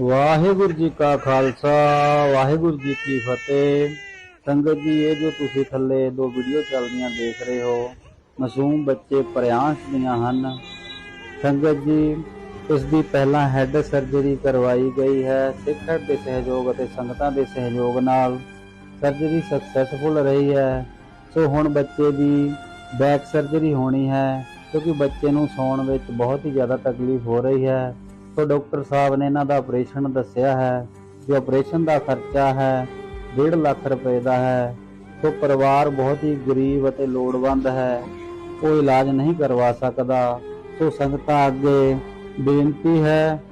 ਵਾਹਿਗੁਰੂ ਜੀ ਕਾ ਖਾਲਸਾ, ਵਾਹਿਗੁਰੂ ਜੀ ਕੀ ਫਤਿਹ। ਸੰਗਤ ਜੀ, ਇਹ ਜੋ ਤੁਸੀਂ ਥੱਲੇ ਦੋ ਵੀਡੀਓ ਚੱਲਦੀਆਂ ਦੇਖ ਰਹੇ ਹੋ, ਮਾਸੂਮ ਬੱਚੇ ਪ੍ਰਿਆੰਸ਼ ਦੀਆਂ ਹਨ। ਸੰਗਤ ਜੀ, ਇਸ ਦੀ ਪਹਿਲਾਂ ਹੈੱਡ ਸਰਜਰੀ ਕਰਵਾਈ ਗਈ ਹੈ, ਸਿੱਖਰ ਦੇ ਸਹਿਯੋਗ ਅਤੇ ਸੰਗਤਾਂ ਦੇ ਸਹਿਯੋਗ ਨਾਲ। ਸਰਜਰੀ ਸਕਸੈਸਫੁਲ ਰਹੀ ਹੈ। ਸੋ ਹੁਣ ਬੱਚੇ ਦੀ ਬੈਕ ਸਰਜਰੀ ਹੋਣੀ ਹੈ, ਕਿਉਂਕਿ ਬੱਚੇ ਨੂੰ ਸੌਣ ਵਿੱਚ ਬਹੁਤ ਹੀ ਜ਼ਿਆਦਾ ਤਕਲੀਫ ਹੋ ਰਹੀ ਹੈ। ਸੋ ਡਾਕਟਰ ਸਾਹਿਬ ਨੇ ਇਹਨਾਂ ਦਾ ਆਪਰੇਸ਼ਨ ਦੱਸਿਆ ਹੈ, ਜੋ ਆਪਰੇਸ਼ਨ ਦਾ ਖਰਚਾ ਹੈ 1.5 ਲੱਖ ਰੁਪਏ ਦਾ ਹੈ ਸੋ ਪਰਿਵਾਰ ਬਹੁਤ ਹੀ ਗਰੀਬ ਅਤੇ ਲੋੜਵੰਦ ਹੈ, ਉਹ ਇਲਾਜ ਨਹੀਂ ਕਰਵਾ ਸਕਦਾ। ਸੋ ਸੰਗਤਾਂ ਅੱਗੇ ਬੇਨਤੀ ਹੈ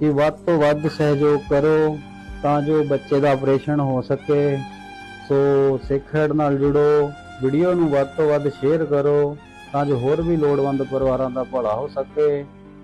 ਕਿ ਵੱਧ ਤੋਂ ਵੱਧ ਸਹਿਯੋਗ ਕਰੋ ਤਾਂ ਜੋ ਬੱਚੇ ਦਾ ਆਪਰੇਸ਼ਨ ਹੋ ਸਕੇ। ਸੋ ਸਿੱਖ ਨਾਲ ਜੁੜੋ, ਵੀਡੀਓ ਨੂੰ ਵੱਧ ਤੋਂ ਵੱਧ ਸ਼ੇਅਰ ਕਰੋ ਤਾਂ ਜੋ ਹੋਰ ਵੀ ਲੋੜਵੰਦ ਪਰਿਵਾਰਾਂ ਦਾ ਭਲਾ ਹੋ ਸਕੇ।